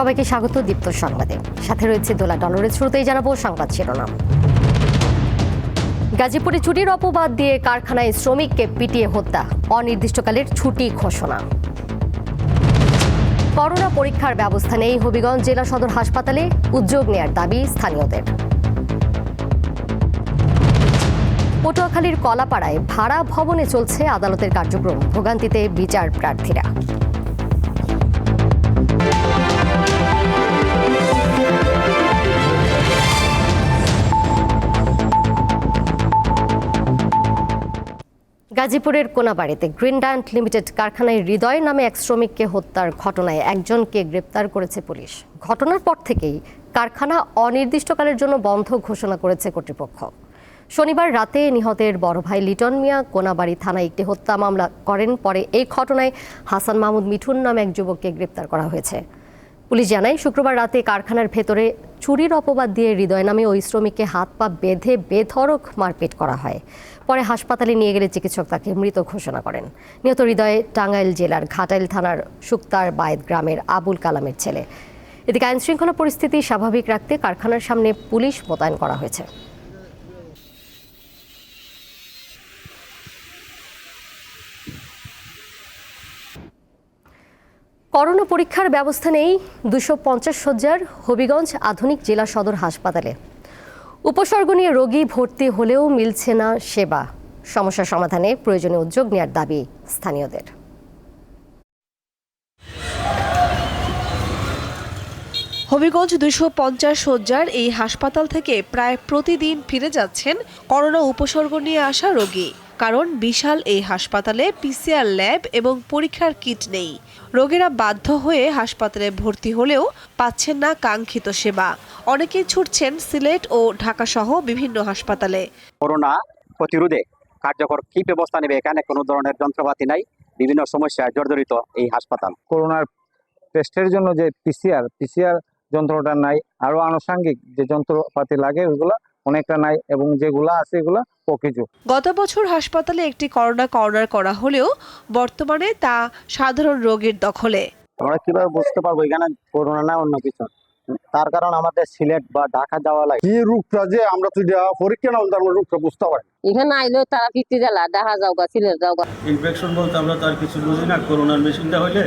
সবাইকে স্বাগত দীপ্ত সংবাদে। সাথে রয়েছে দোলা ডলরের শুরুতেই জানাব সংবাদ শিরোনাম। গাজীপুরে ছুটির অপবাদ দিয়ে কারখানায় শ্রমিককে পিটিয়ে হত্যা, অনির্দিষ্টকালের ছুটি ঘোষণা। করোনা পরীক্ষার ব্যবস্থা নেই হবিগঞ্জ জেলা সদর হাসপাতালে, উদ্যোগ নেয়ার দাবি স্থানীয়দের। পটুয়াখালীর কলাপাড়ায় ভাড়া ভবনে চলছে আদালতের কার্যক্রম, ভোগান্তিতে বিচার প্রার্থীরা। গাজীপুরের কোনাবাড়িতে গ্রিন গ্রিনড্যান্ট লিমিটেড কারখানায় হৃদয় নামে এক শ্রমিককে হত্যার ঘটনায় একজনকে গ্রেপ্তার করেছে পুলিশ। ঘটনার পর থেকেই কারখানা অনির্দিষ্টকালের জন্য বন্ধ ঘোষণা করেছে কর্তৃপক্ষ। শনিবার রাতে নিহতের বড় ভাই লিটন মিয়া কোনাবাড়ি থানায় একটি হত্যা মামলা করেন। পরে এই ঘটনায় হাসান মাহমুদ মিঠুন নামে এক যুবককে গ্রেপ্তার করা হয়েছে। পুলিশ জানায়, শুক্রবার রাতে কারখানার ভেতরে চুরির অপবাদ দিয়ে হৃদয় নামে ওই শ্রমিককে হাত পা বেঁধে বেধরক মারপিট করা হয়। পরে হাসপাতালে নিয়ে গেলে চিকিৎসক তাকে মৃত ঘোষণা করেন। নিহত হৃদয়ে টাঙ্গাইল জেলার ঘাটাইল থানার সুক্তার বায়েদ গ্রামের আবুল কালামের ছেলে। এদিকে আইনশৃঙ্খলা পরিস্থিতি স্বাভাবিক রাখতে কারখানার সামনে পুলিশ মোতায়েন করা হয়েছে। করোনা পরীক্ষার ব্যবস্থা নেই দুশো পঞ্চাশ শয্যার হবিগঞ্জ আধুনিক জেলা সদর হাসপাতালে। উপসর্গ নিয়ে রোগী ভর্তি হলেও মিলছে না সেবা। সমস্যা সমাধানে প্রয়োজনীয় উদ্যোগ নেওয়ার দাবি স্থানীয়দের। হবিগঞ্জ দুশো পঞ্চাশ শয্যার এই হাসপাতাল থেকে প্রায় প্রতিদিন ফিরে যাচ্ছেন করোনা উপসর্গ নিয়ে আসা রোগী। কারণ বিশাল এই হাসপাতালে পিসিআর ল্যাব এবং পরীক্ষার কিট নেই। রোগীরা বাধ্য হয়ে হাসপাতালে ভর্তি হলেও পাচ্ছেন না কাঙ্ক্ষিত সেবা। অনেকেই ছুটছেন সিলেট ও ঢাকাসহ বিভিন্ন হাসপাতালে। করোনা প্রতিরোধে কার্যকর কি ব্যবস্থা নেবে এখানে কোনো ধরনের যন্ত্রপাতি নাই বিভিন্ন সমস্যায় জর্জরিত এই হাসপাতাল। করোনার টেস্টের জন্য যে পিসিআর পিসিআর যন্ত্রটা নাই আরও আনুষঙ্গিক যে যন্ত্রপাতি লাগে ওইগুলো অনেকটা নাই এবং যেগুলা আছে এগুলা পকিজু গত বছর হাসপাতালে একটি করোনা কর্নার করা হলেও বর্তমানে তা সাধারণ রোগীর দখলে। আমরা কীভাবে বুঝতে পারব এখানে করোনা না অন্য কিছু? তার কারণ আমাদের সিলেট বা ঢাকা যাওয়া লাগে। কি রোগটা যে আমরা তো যা পরীক্ষা না হলে তার রোগটা বুঝতে পারি। এখানে আইলেও তারা ফিরতে দিলা দেখা যাও গা সিলেট যাও গা ইনফেকশন বলতে আমরা তো আর কিছু বুঝি না করোনার মেশিনটা হইলে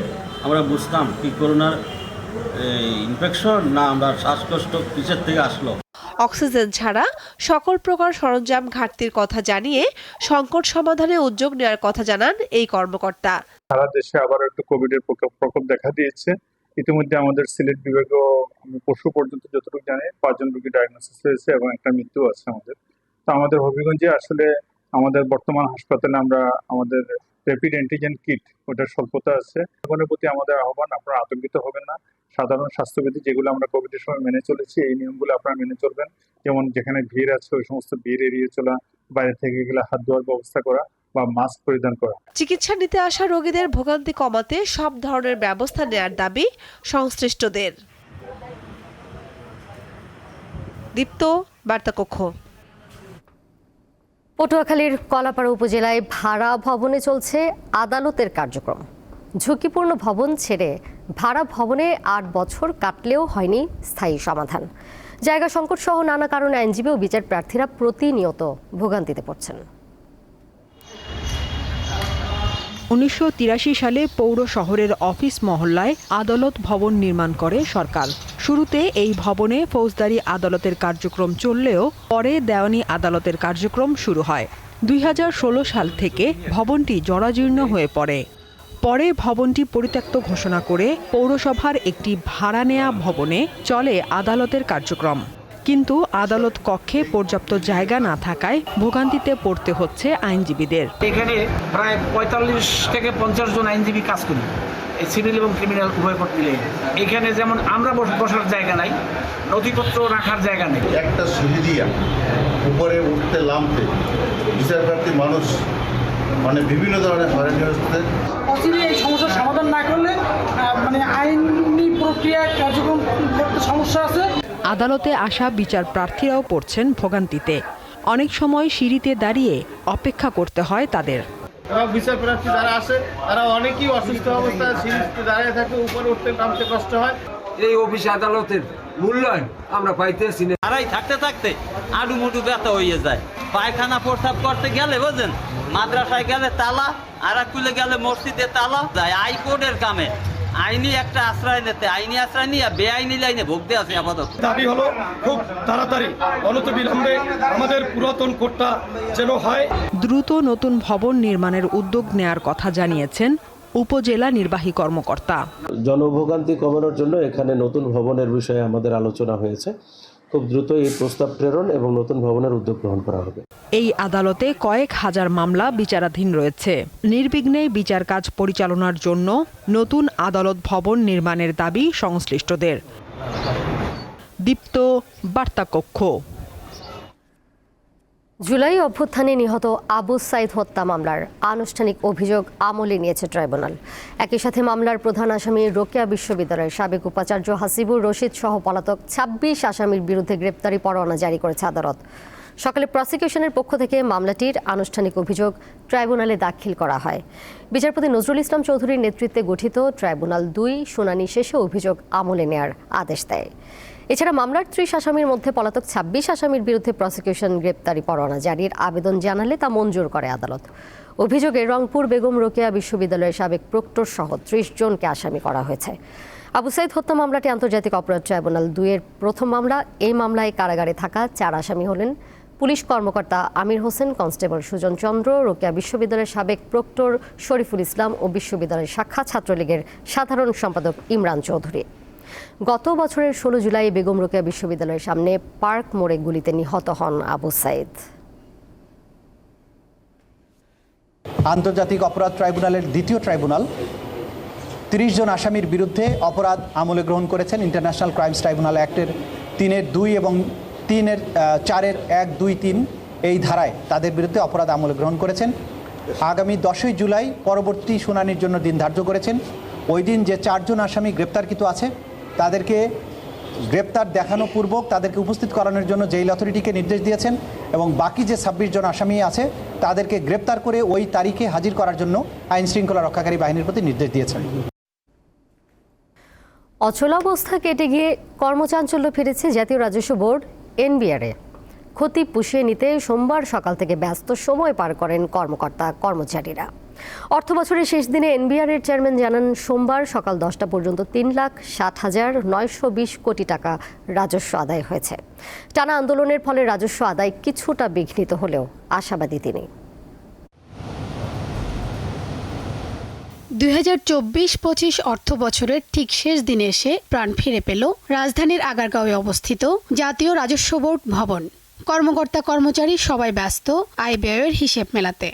আমরা বুঝতাম কি করোনার ইনফেকশন না আমরা শ্বাসকষ্ট কিসের থেকে আসলো। অক্সিজেন ছাড়া সকল প্রকার সরঞ্জাম ঘাটতির কথা জানিয়ে সংকট সমাধানে উদ্যোগ নেওয়ার কথা জানান এই কর্মকর্তা। সারা দেশে আবার একটু কোভিড এর প্রকোপ দেখা দিয়েছে। ইতিমধ্যে আমাদের সিলেট বিভাগেও আমি পশু পর্যন্ত যতটুকু জানি পাঁচজন রোগী ডায়াগনোসিস হয়েছে এবং একটা মৃত্যু আছে আমাদের। তো আমাদের হবিগঞ্জে আসলে আমাদের বর্তমান হাসপাতালে আমরা আমাদের র্যাপিড অ্যান্টিজেন কিট ওটার স্বল্পতা আছে। জনগণের প্রতি আমাদের আহ্বান, আপনারা আতঙ্কিত হবেন না। সাধারণ স্বাস্থ্যবিধি যেগুলো আমরা কোভিডের সময় মেনে চলেছি, এই নিয়মগুলো আপনারা মেনে চলবেন। যেমন যেখানে ভিড় আছে, ওই সমস্ত ভিড় এড়িয়ে চলা, বাইরে থেকে গেলে হাত ধোয়ার ব্যবস্থা করা বা মাস্ক পরিধান করা। চিকিৎসা নিতে আসা রোগীদের ভোগান্তি কমাতে সব ধরনের ব্যবস্থা নেয়ার দাবি সংশ্লিষ্টদের। দীপ্ত, বার্তাকক্ষ। পটুয়াখালীর কলাপাড়া উপজেলায় ভাড়া ভবনে চলছে আদালতের কার্যক্রম। ঝুঁকিপূর্ণ ভবন ছেড়ে ভাড়া ভবনে আট বছর কাটলেও হয়নি স্থায়ী সমাধান। জায়গা সংকট সহ নানা কারণে আইনজীবী ও বিচার প্রার্থীরা প্রতিনিয়ত ভোগান্তিতে পড়ছেন। উনিশশো তিরাশি সালে পৌর শহরের অফিস মহল্লায় আদালত ভবন নির্মাণ করে সরকার। শুরুতে এই ভবনে ফৌজদারি আদালতের কার্যক্রম চললেও পরে দেওয়ানি আদালতের কার্যক্রম শুরু হয়। দুই হাজার ষোলো সাল থেকে ভবনটি জরাজীর্ণ হয়ে পড়ে। পরে ভবনটি পরিত্যক্ত ঘোষণা করে পৌরসভার একটি ভাড়া নেয়া ভবনে চলে আদালতের কার্যক্রম। কিন্তু আদালত কক্ষে পর্যাপ্ত জায়গা না থাকায় ভোগান্তিতে পড়তে হচ্ছে আইনজীবীদের। এখানে প্রায় পঁয়তাল্লিশ থেকে পঞ্চাশ জন আইনজীবী কাজ করি এই সিভিল এবং ক্রিমিনাল উভয় পথ মিলে। এখানে যেমন আমরা বসার জায়গা নাই নথিপত্র রাখার জায়গা নেই। একটা সুবিধিয়া উপরে উঠতে নামতে বিচারপ্রার্থী মানুষ মানে বিভিন্ন ধরনের হয়রানি হচ্ছে। অচিরে এই সমস্যার সমাধান না করলে মানে আইনি প্রক্রিয়া কার্যক্রম করতে সমস্যা আছে। আদালতে আসা বিচার প্রার্থীরাও পড়ছেন ভোগান্তিতে। অনেক সময় সিঁড়িতে দাঁড়িয়ে অপেক্ষা করতে হয় তাদের। এবং বিচার প্রার্থী যারা আসে তারা অনেকেই অসুস্থ অবস্থায় সিরিজতে দাঁড়িয়ে থাকে উপরে উঠতে নামতে কষ্ট হয়। এই অফিস আদালতের মূল্যায়ন আমরা পাইতেছি না। আড়াই থাকতে থাকতে আডু মুডু ব্যথা হয়ে যায়। পায়খানা প্রস্রাব করতে গেলে বুঝলেন মাদ্রাসায় গেলে তালা আর কুলে গেলে মসজিদে তালা যায় হাইকোর্টের কামে। আইনি একটা আশ্রয় নিতে আইনি আশ্রয় নিয়ে বেআইনি লাইনে ভুগতে আছে আপাতত। দাবি হলো খুব তাড়াতাড়ি অনত বিলম্বে আমাদের পুরাতন কোর্টটা যেন হয়। দ্রুত নতুন ভবন নির্মাণের উদ্যোগ নেয়ার কথা জানিয়েছেন উপজেলা নির্বাহী কর্মকর্তা। জনভোগান্তি কমানোর জন্য এখানে নতুন ভবনের বিষয়ে আমাদের আলোচনা হয়েছে। খুব দ্রুত এই প্রস্তাব প্রেরণ এবং নতুন ভবনের উদ্যোগ গ্রহণ করা হবে। এই আদালতে কয়েক হাজার মামলা বিচারাধীন রয়েছে। নির্বিঘ্নে বিচার কাজ পরিচালনার জন্য নতুন আদালত ভবন নির্মাণের দাবি সংশ্লিষ্টদের। দীপ্ত বার্তা কক্ষ জুলাই অভ্যুত্থানে নিহত আবু সাইদ হত্যা মামলার আনুষ্ঠানিক অভিযোগ আমলে নিয়েছে ট্রাইব্যুনাল। একই সাথে মামলার প্রধান আসামি রোকেয়া বিশ্ববিদ্যালয়ের সাবেক উপাচার্য হাসিবুর রশিদ সহ পলাতক ছাব্বিশ আসামির বিরুদ্ধে গ্রেপ্তারি পরোয়ানা জারি করেছে আদালত। সকালে প্রসিকিউশনের পক্ষ থেকে মামলাটির আনুষ্ঠানিক অভিযোগ ট্রাইব্যুনালে দাখিল করা হয়। বিচারপতি নজরুল ইসলাম চৌধুরীর নেতৃত্বে গঠিত ট্রাইব্যুনাল দুই শুনানি শেষে অভিযোগ আমলে নেয়ার আদেশ দেয়। এছাড়া মামলার ত্রিশ আসামির মধ্যে পলাতক ছাব্বিশ আসামির বিরুদ্ধে প্রসিকিউশন গ্রেপ্তারি পরোয়ানা জারির আবেদন জানালে তা মঞ্জুর করে আদালত। অভিযোগে রংপুর বেগম রোকেয়া বিশ্ববিদ্যালয়ের সাবেক প্রক্টর সহ ত্রিশ জনকে আসামি করা হয়েছে। আবু সাইদ হত্যা মামলাটি আন্তর্জাতিক অপরাধ ট্রাইব্যুনাল দুইয়ের প্রথম মামলা। এই মামলায় কারাগারে থাকা চার আসামি হলেন পুলিশ কর্মকর্তা আমির হোসেন, কনস্টেবল সুজন চন্দ্র, রোকেয়া বিশ্ববিদ্যালয়ের সাবেক প্রক্টর শরীফুল ইসলাম ও বিশ্ববিদ্যালয়ের শাখা ছাত্রলীগের সাধারণ সম্পাদক ইমরান চৌধুরী। গত বছরের ষোলো জুলাই বেগম রোকেয়া বিশ্ববিদ্যালয়ের সামনে পার্ক মোড়ে গুলিতে নিহত হন আবু সাইদ। আন্তর্জাতিক অপরাধ ট্রাইব্যুনালের দ্বিতীয় ট্রাইব্যুনাল। তিরিশ জন আসামির বিরুদ্ধে অপরাধ আমলে গ্রহণ করেছেন ইন্টারন্যাশনাল ক্রাইমস ট্রাইব্যুনাল অ্যাক্টের তিনের দুই এবং তিনের চারের এক, দুই, তিন এই ধারায় তাদের বিরুদ্ধে অপরাধ আমলে গ্রহণ করেছেন। আগামী দশই জুলাই পরবর্তী শুনানির জন্য দিন ধার্য করেছেন। ওই দিন যে চারজন আসামি গ্রেপ্তারকৃত আছে তাদেরকে গ্রেপ্তার দেখানো পূর্বক তাদেরকে উপস্থিত করানোর জন্য জেইল অথরিটিকে নির্দেশ দিয়েছেন এবং বাকি যে ছাব্বিশ জন আসামি আছে, তাদেরকে গ্রেপ্তার করে ওই তারিখে হাজির করার জন্য আইন শৃঙ্খলা রক্ষাকারী বাহিনীর প্রতি নির্দেশ দিয়েছেন। অচলাবস্থা কেটে গিয়ে কর্মচাঞ্চল্য ফিরেছে জাতীয় রাজস্ব বোর্ড, এনবিআরে। ক্ষতি পুষিয়ে নিতে সোমবার সকাল থেকে ব্যস্ত সময় পার করেন কর্মকর্তা, কর্মচারীরা। অর্থ বছরের শেষ দিনে এনবিআরের চেয়ারম্যান জানান, সোমবার সকাল দশটা পর্যন্ত তিন লাখ সাত হাজার নয়শো বিশ কোটি টাকা রাজস্ব আদায় হয়েছে। টানা আন্দোলনের ফলে রাজস্ব আদায় কিছুটা বিঘ্নিত হলেও আশাবাদী তিনি। দুই হাজার চব্বিশ পঁচিশ অর্থ বছরের ঠিক শেষ দিনে এসে প্রাণ ফিরে পেল রাজধানীর আগারগাঁওয়ে অবস্থিত জাতীয় রাজস্ব বোর্ড ভবন। কর্মকর্তা কর্মচারী সবাই ব্যস্ত, আয় ব্যয়ের হিসেব মেলাতে।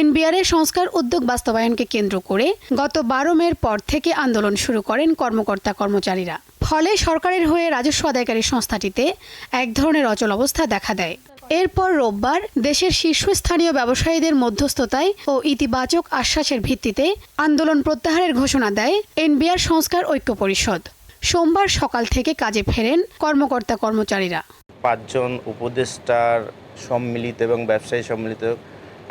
এনবিআর এর সংস্কার উদ্যোগ বাস্তবায়নকে কেন্দ্র করে গত বারো মের পর থেকে আন্দোলন শুরু করেন কর্মকর্তা কর্মচারীরা। ফলে সরকারের হয়ে রাজস্ব আদায়কারী সংস্থাটিতে এক ধরনের অচল অবস্থা দেখা দেয়। এরপর রোববার দেশের শীর্ষস্থানীয় ব্যবসায়ীদের মধ্যস্থতায় ও ইতিবাচক আশ্বাসের ভিত্তিতে আন্দোলন প্রত্যাহারের ঘোষণা দেয় এনবিআর সংস্কার ঐক্য পরিষদ। সোমবার সকাল থেকে কাজে ফেরেন কর্মকর্তা কর্মচারীরা। পাঁচজন উপদেষ্টার সম্মিলিত এবং ব্যবসায়ী সম্মিলিত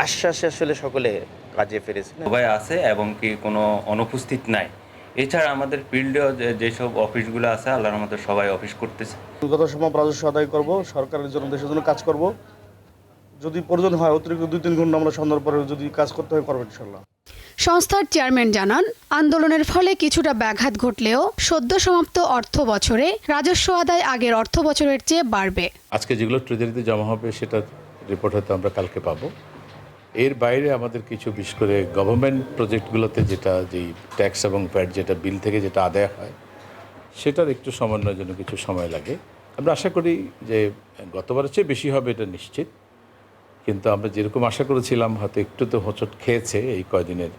আশ্বাসে আসলে সকলে কাজে ফিরেছে। সবাই আছে এবং কি কোনো অনুপস্থিত নাই। এছাড়া আমাদের ফিল্ডেও যেসব অফিসগুলো আছে আল্লাহর মতো সবাই অফিস করতেছে। যত সম্ভব রাজস্ব আদায় করব সরকারের জন্য দেশের জন্য কাজ করব। যদি প্রয়োজন হয় অতিরিক্ত দুই তিন ঘণ্টা আমরা সন্ধ্যার পরে যদি কাজ করতে হয় করব ইনশাল্লাহ সংস্থার চেয়ারম্যান জানান আন্দোলনের ফলে কিছুটা ব্যাঘাত ঘটলেও সদ্য সমাপ্ত অর্থ বছরে রাজস্ব আদায় আগের অর্থ বছরের চেয়ে বাড়বে। আজকে যেগুলো ট্রেজারিতে জমা হবে সেটা রিপোর্ট হয়তো আমরা কালকে পাবো। এর বাইরে আমাদের কিছু বিশেষ করে গভর্নমেন্ট প্রজেক্টগুলোতে যেটা, যেই ট্যাক্স এবং প্যাট যেটা বিল থেকে যেটা আদায় হয়, সেটার একটু সমন্বয়ের জন্য কিছু সময় লাগে। আমরা আশা করি যে গতবারের চেয়ে বেশি হবে এটা নিশ্চিত। কিন্তু আমরা যেরকম আশা করেছিলাম, হয়তো একটু তো হোঁচট খেয়েছে এই কয়দিনের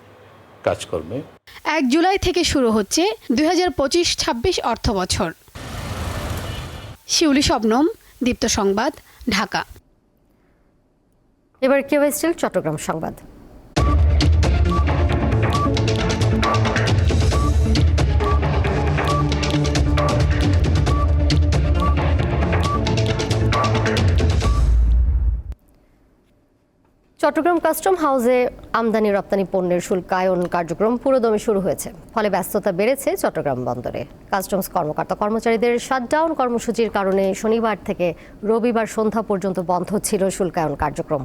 কাজকর্মে। এক জুলাই থেকে শুরু হচ্ছে দুই হাজার পঁচিশ ছাব্বিশ অর্থ বছর শিউলি শবনম, দীপ্ত সংবাদ, ঢাকা। এবার কেউ স্টিল চট্টগ্রাম সংবাদ। চট্টগ্রাম কাস্টম হাউসে আমদানি রপ্তানি পণ্যের শুল্কায়ন কার্যক্রম পুরোদমে শুরু হয়েছে। ফলে ব্যস্ততা বেড়েছে চট্টগ্রাম বন্দরে। কাস্টমস কর্মকর্তা কর্মচারীদের শাটডাউন কর্মসূচির কারণে শনিবার থেকে রবিবার সন্ধ্যা পর্যন্ত বন্ধ ছিল শুল্কায়ন কার্যক্রম।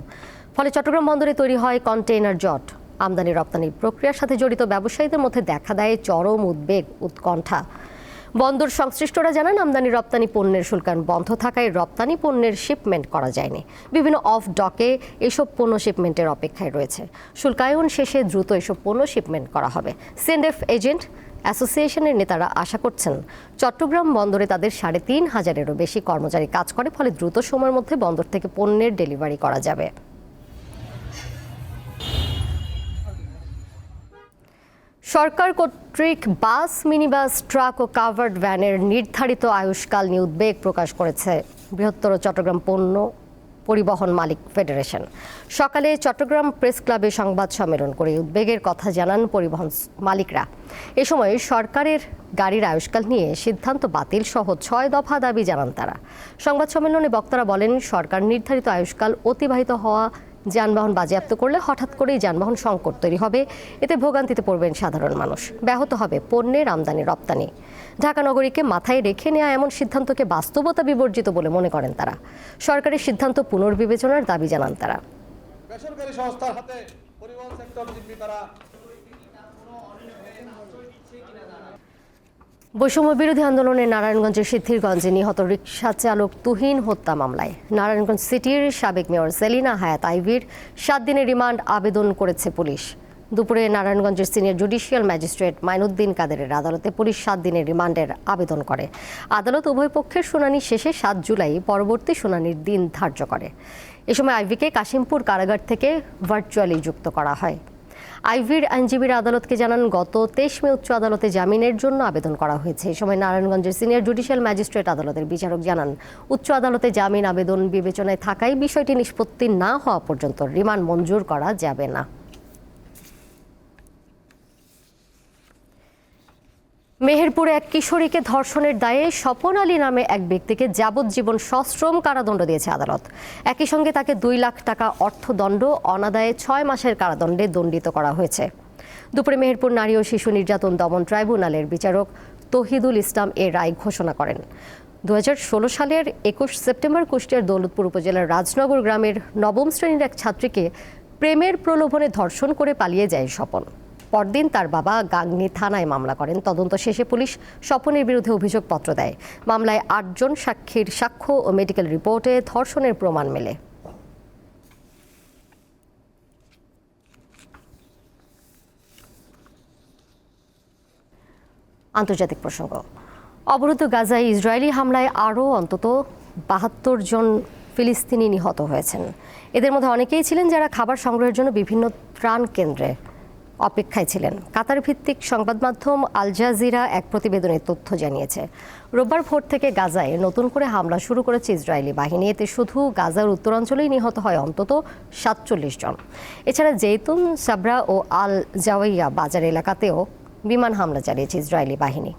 ফলে চট্টগ্রাম বন্দরে তৈরি হয় কন্টেইনার জট। আমদানি রপ্তানি প্রক্রিয়ার সাথে জড়িত ব্যবসায়ীদের মধ্যে দেখা দেয় চরম উদ্বেগ, উৎকণ্ঠা। বন্দর সংশ্লিষ্টরা জানান, আমদানি রপ্তানি পণ্যের শুল্কায়ন বন্ধ থাকায় রপ্তানি পণ্যের শিপমেন্ট করা যায়নি। বিভিন্ন অফ ডকে এসব পণ্য শিপমেন্টের অপেক্ষায় রয়েছে। শুল্কায়ন শেষে দ্রুত এসব পণ্য শিপমেন্ট করা হবে। সিএনএফ এজেন্ট অ্যাসোসিয়েশনের নেতারা আশা করছেন, চট্টগ্রাম বন্দরে তাদের সাড়ে তিন হাজারেরও বেশি কর্মচারী কাজ করে, ফলে দ্রুত সময়ের মধ্যে বন্দর থেকে পণ্যের ডেলিভারি করা যাবে। সরকার কর্তৃক বাস, মিনিবাস, ট্রাক ও কাভার্ড ভ্যানের নির্ধারিত আয়ুষ্কাল নিয়ে উদ্বেগ প্রকাশ করেছে বৃহত্তর চট্টগ্রাম পণ্য পরিবহন মালিক ফেডারেশন। সকালে চট্টগ্রাম প্রেস ক্লাবে সংবাদ সম্মেলন করে উদ্বেগের কথা জানান পরিবহন মালিকরা। এ সময় সরকারের গাড়ির আয়ুষ্কাল নিয়ে সিদ্ধান্ত বাতিল সহ ছয় দফা দাবি জানান তারা। সংবাদ সম্মেলনে বক্তারা বলেন, সরকার নির্ধারিত আয়ুষ্কাল অতিবাহিত হওয়া যানবাহন বাজেয়াপ্ত করলে হঠাৎ করেই যানবাহন সংকট তৈরি হবে। এতে ভোগান্তিতে পড়বেন সাধারণ মানুষ। ব্যাহত হবে পণ্যের আমদানি রপ্তানি। ঢাকা নগরীকে মাথায় রেখে নেওয়া এমন সিদ্ধান্তকে বাস্তবতা বিবর্জিত বলে মনে করেন তারা। সরকারের সিদ্ধান্ত পুনর্বিবেচনার দাবি জানান তারা। বেসরকারি সংস্থার হাতে পরিবহন সেক্টর জিম্মি করা বৈষম্য বিরোধী আন্দোলনে নারায়ণগঞ্জের সিদ্ধিরগঞ্জে নিহত রিকশা চালক তুহিন হত্যা মামলায়। নারায়ণগঞ্জ সিটির সাবেক মেয়র সেলিনা হায়াত আইভির সাত দিনের রিমান্ড আবেদন করেছে পুলিশ। দুপুরে নারায়ণগঞ্জের সিনিয়র জুডিশিয়াল ম্যাজিস্ট্রেট মাইনুদ্দিন কাদেরের আদালতে পুলিশ সাত দিনের রিমান্ডের আবেদন করে। আদালত উভয় পক্ষের শুনানি শেষে সাত জুলাই পরবর্তী শুনানির দিন ধার্য করে। এ সময় আইভিকে কাশিমপুর কারাগার থেকে ভার্চুয়ালি যুক্ত করা হয়। আইভির আইনজীবীর আদালতকে জানান, গত তেইশ মে উচ্চ আদালতে জামিনের জন্য আবেদন করা হয়েছে। এ সময় নারায়ণগঞ্জের সিনিয়র জুডিশিয়াল ম্যাজিস্ট্রেট আদালতের বিচারক জানান, উচ্চ আদালতে জামিন আবেদন বিবেচনায় থাকায় বিষয়টি নিষ্পত্তি না হওয়া পর্যন্ত রিমান্ড মঞ্জুর করা যাবে না। মেহেরপুরে এক কিশোরীকে ধর্ষণের দায়ে স্বপন আলী নামে এক ব্যক্তিকে যাবজ্জীবন সশ্রম কারাদণ্ড দিয়েছে আদালত। একই সঙ্গে তাকে দুই লাখ টাকা অর্থদণ্ড, অনাদায়ে ছয় মাসের কারাদণ্ডে দণ্ডিত করা হয়েছে। দুপুরে মেহেরপুর নারী ও শিশু নির্যাতন দমন ট্রাইব্যুনালের বিচারক তহিদুল ইসলাম এ রায় ঘোষণা করেন। দু ষোলো সালের একুশ সেপ্টেম্বর কুষ্টিয়ার দৌলতপুর উপজেলার রাজনগর গ্রামের নবম শ্রেণির এক ছাত্রীকে প্রেমের প্রলোভনে ধর্ষণ করে পালিয়ে যায় স্বপন। পরদিন তার বাবা গাংনি থানায় মামলা করেন। তদন্ত শেষে পুলিশ স্বপনের বিরুদ্ধে অভিযোগপত্র দেয়। মামলায় আটজন সাক্ষীর সাক্ষ্য ও মেডিকেল রিপোর্টে ধর্ষণের প্রমাণ মেলে। আন্তর্জাতিক প্রসঙ্গ। অবরুদ্ধ গাজায় ইসরায়েলি হামলায় আরও অন্তত বাহাত্তর জন ফিলিস্তিনি নিহত হয়েছেন। এদের মধ্যে অনেকেই ছিলেন যারা খাবার সংগ্রহের জন্য বিভিন্ন ত্রাণ কেন্দ্রে অপেক্ষায় ছিলেন। কাতার ভিত্তিক সংবাদ মাধ্যম আল জাজিরা এক প্রতিবেদনে তথ্য জানিয়েছে, রোববার ভোর থেকে গাজায় নতুন করে হামলা শুরু করেছে ইসরায়েলি বাহিনী। এতে শুধু গাজার উত্তরাঞ্চলেই নিহত হয় অন্তত সাতচল্লিশ জন। এছাড়া জেতুন সাবরা ও আল জাওয়াইয়া বাজার এলাকাতেও বিমান হামলা চালিয়েছে ইসরায়েলি বাহিনী।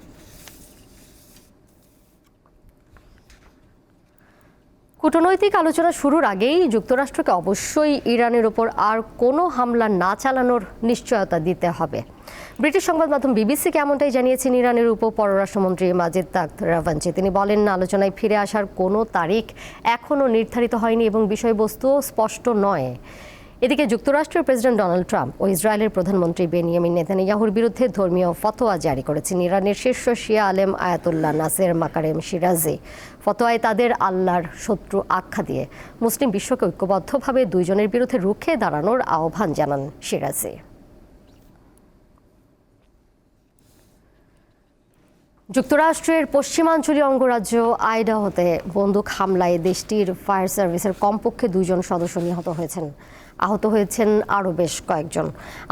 কূটনৈতিক আলোচনা শুরুর আগেই যুক্তরাষ্ট্রকে অবশ্যই ইরানের ওপর আর কোনো হামলা না চালানোর নিশ্চয়তা দিতে হবে। ব্রিটিশ সংবাদ মাধ্যম বিবিসিকে এমনটাই জানিয়েছেন ইরানের উপ পররাষ্ট্রমন্ত্রী মাজিদ তাক তিনি বলেন না আলোচনায় ফিরে আসার কোনো তারিখ এখনও নির্ধারিত হয়নি এবং বিষয়বস্তুও স্পষ্ট নয়। এদিকে যুক্তরাষ্ট্রের প্রেসিডেন্ট ডোনাল্ড ট্রাম্প ও ইসরায়েলের প্রধানমন্ত্রী বেনিয়ামিন নেতানিয়াহুর বিরুদ্ধে ধর্মীয় ফতোয়া জারি করেছেন ইরানের শীর্ষ শিয়া আলেম আয়াতুল্লাহ নাসের মাকারেম সিরাজি। ফতোয়ায় তাদের আল্লাহর শত্রু আখ্যা দিয়ে মুসলিম বিশ্বকে ঐক্যবদ্ধভাবে দুইজনের বিরুদ্ধে রুখে দাঁড়ানোর আহ্বান জানান সিরাজি। যুক্তরাষ্ট্রের পশ্চিমাঞ্চলীয় অঙ্গরাজ্য আইডাহোতে বন্দুক হামলায় দেশটির ফায়ার সার্ভিসের কমপক্ষে দুইজন সদস্য নিহত হয়েছেন। আহত হয়েছেন আরও বেশ কয়েকজন।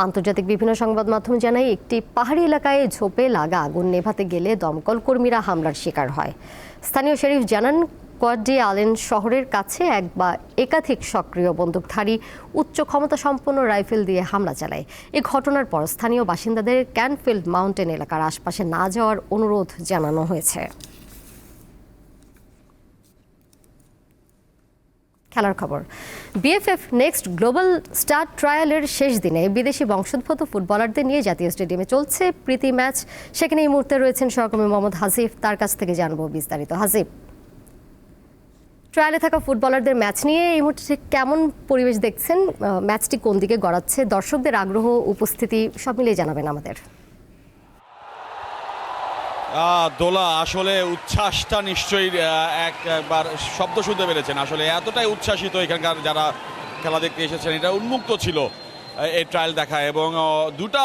আন্তর্জাতিক বিভিন্ন সংবাদ মাধ্যম জানায়, একটি পাহাড়ি এলাকায় ঝোপে লাগা আগুন নেভাতে গেলে দমকল কর্মীরা হামলার শিকার হয়। স্থানীয় শরীফ জানান কোয়াডি আলেন শহরের কাছে এক বা একাধিক সক্রিয় বন্দুকধারী উচ্চ ক্ষমতা সম্পন্ন রাইফেল দিয়ে হামলা চালায়। এই ঘটনার পর স্থানীয় বাসিন্দাদের ক্যানফিল্ড মাউন্টেন এলাকার আশপাশে না যাওয়ার অনুরোধ জানানো হয়েছে। খেলার খবর। বিএফএফ নেক্সট গ্লোবাল স্টার ট্রায়ালের শেষ দিনে বিদেশি বংশোদ্ভূত ফুটবলারদের নিয়ে জাতীয় স্টেডিয়ামে চলছে প্রীতি ম্যাচ। সেখানে এই মুহূর্তে রয়েছেন সহকর্মী মোহাম্মদ হাসিফ। তার কাছ থেকে জানব বিস্তারিত। হাসিফ ট্রায়ালে থাকা ফুটবলারদের ম্যাচ নিয়ে এই মুহূর্তে ঠিক কেমন পরিবেশ দেখছেন? ম্যাচটি কোন দিকে গড়াচ্ছে? দর্শকদের আগ্রহ, উপস্থিতি সব মিলিয়ে জানাবেন আমাদের। দোলা, আসলে উচ্ছ্বাসটা নিশ্চয়ই একবার শব্দ শুনতে পেরেছেন। আসলে এতটাই উচ্ছ্বাসিত এখানকার যারা খেলা দেখতে এসেছেন, এটা উন্মুক্ত ছিল এই ট্রায়াল দেখা। এবং দুটা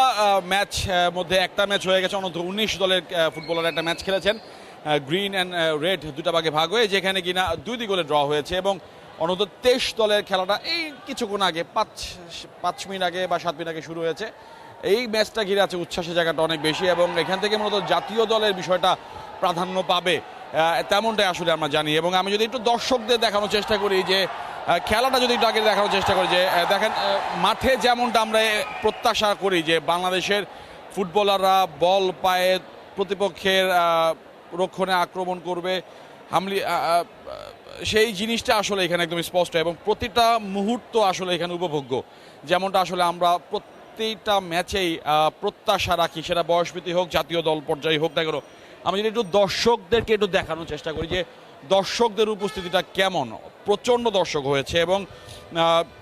ম্যাচ মধ্যে একটা ম্যাচ হয়ে গেছে, অনন্ত উনিশ দলের ফুটবলার একটা ম্যাচ খেলেছেন গ্রিন অ্যান্ড রেড দুটা ভাগে ভাগ হয়ে, যেখানে কিনা দুই দুই গোলে ড্র হয়েছে। এবং অনন্ত তেইশ দলের খেলাটা এই কিছুক্ষণ আগে, পাঁচ পাঁচ মিনিট আগে বা সাত মিনিট আগে শুরু হয়েছে। এই ম্যাচটা ঘিরে আছে উচ্ছ্বাসের জায়গাটা অনেক বেশি এবং এখান থেকে মূলত জাতীয় দলের বিষয়টা প্রাধান্য পাবে তেমনটাই আসলে আমরা জানি। এবং আমি যদি একটু দর্শকদের দেখানোর চেষ্টা করি যে খেলাটা যদি একটু আগে দেখানোর চেষ্টা করি যে দেখেন মাঠে যেমনটা আমরা প্রত্যাশা করি যে, বাংলাদেশের ফুটবলাররা বল পায়ে প্রতিপক্ষের রক্ষণে আক্রমণ করবে, হামলি সেই জিনিসটা আসলে এখানে একদম স্পষ্ট এবং প্রতিটা মুহূর্ত আসলে এখানে উপভোগ্য। যেমনটা আসলে আমরা প্রত্যেকটা ম্যাচেই প্রত্যাশা রাখি, সেটা বয়সভিত্তি হোক, জাতীয় দল পর্যায়ে হোক না কেন। আমি যদি একটু দর্শকদেরকে একটু দেখানোর চেষ্টা করি যে দর্শকদের উপস্থিতিটা কেমন। প্রচণ্ড দর্শক হয়েছে এবং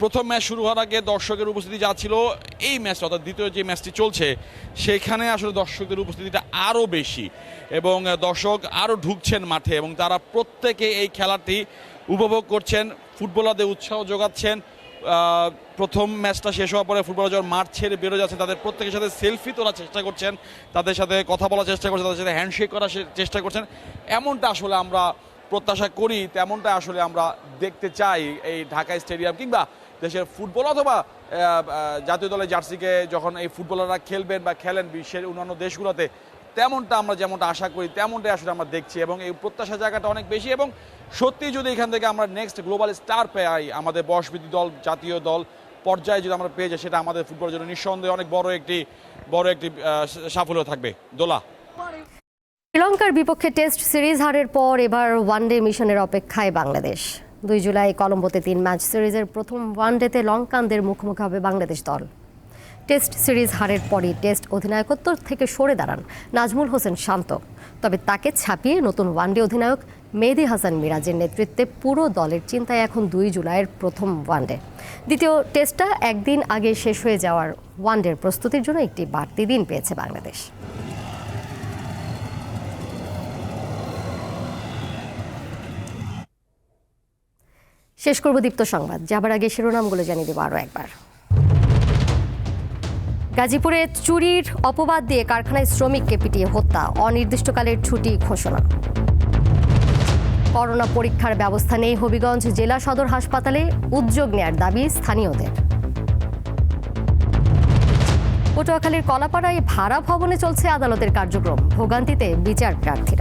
প্রথম ম্যাচ শুরু হওয়ার আগে দর্শকের উপস্থিতি যা ছিল, এই ম্যাচ অর্থাৎ দ্বিতীয় যে ম্যাচটি চলছে, সেখানে আসলে দর্শকদের উপস্থিতিটা আরও বেশি এবং দর্শক আরও ঢুকছেন মাঠে এবং তারা প্রত্যেকে এই খেলাটি উপভোগ করছেন, ফুটবলারদের উৎসাহ যোগাচ্ছেন প্রথম ম্যাচটা শেষ হওয়ার পরে ফুটবলার যখন মাঠ ছেড়ে বেরো যাচ্ছে, তাদের প্রত্যেকের সাথে সেলফি তোলার চেষ্টা করছেন, তাদের সাথে কথা বলার চেষ্টা করছেন, তাদের সাথে হ্যান্ডশেক করার চেষ্টা করছেন। এমনটা আসলে আমরা প্রত্যাশা করি, তেমনটা আসলে আমরা দেখতে চাই এই ঢাকা স্টেডিয়াম কিংবা দেশের ফুটবল অথবা জাতীয় দলের জার্সিকে যখন এই ফুটবলাররা খেলবেন বা খেলেন বিশ্বের অন্যান্য দেশগুলোতে তেমনটা আমরা যেমনটা আশা করি, তেমনটাই আসলে আমরা দেখছি এবং এই প্রত্যাশা জায়গাটা অনেক বেশি এবং সত্যি যদি এখান থেকে আমরা নেক্সট গ্লোবাল স্টার পাই আমাদের বয়সবৃদ্ধি দল, জাতীয় দল, পর্যায়ে যদি আমরা পেয়ে যাই, সেটা আমাদের ফুটবলের জন্য নিঃসন্দেহে অনেক বড় একটি বড় একটি সাফল্য থাকবে। দোলা। শ্রীলঙ্কার বিপক্ষে টেস্ট সিরিজ হারের পর এবার ওয়ানডে মিশনের অপেক্ষায় বাংলাদেশ। দুই জুলাই কলম্বোতে তিন ম্যাচ সিরিজের প্রথম ওয়ানডেতে লঙ্কানদের মুখোমুখি হবে বাংলাদেশ দল। টেস্ট সিরিজ হারের পরই টেস্ট অধিনায়কত্ব থেকে সরে দাঁড়ান নাজমুল হোসেন শান্ত। তবে তাকে ছাপিয়ে নতুন ওয়ানডে অধিনায়ক মেহেদি হাসান মিরাজের নেতৃত্বে পুরো দলের চিন্তায় এখন দুই জুলাইয়ের প্রথম ওয়ানডে। দ্বিতীয় টেস্টটা একদিন আগে শেষ হয়ে যাওয়ার ওয়ানডের প্রস্তুতির জন্য একটি বাড়তি দিন পেয়েছে বাংলাদেশ। শেষ করব দীপ্ত সংবাদ। যাবার আগে শিরোনামগুলো জানিয়ে দেবো আরও একবার। গাজীপুরে চুরির অপবাদ দিয়ে কারখানায় শ্রমিককে পিটিয়ে হত্যা, অনির্দিষ্টকালের ছুটি ঘোষণা। করোনা পরীক্ষার ব্যবস্থা নেই হবিগঞ্জ জেলা সদর হাসপাতালে, উদ্যোগ নেয়ার দাবি স্থানীয়দের। পটুয়াখালীর কলাপাড়ায় ভাড়া ভবনে চলছে আদালতের কার্যক্রম, ভোগান্তিতে বিচার প্রার্থীরা।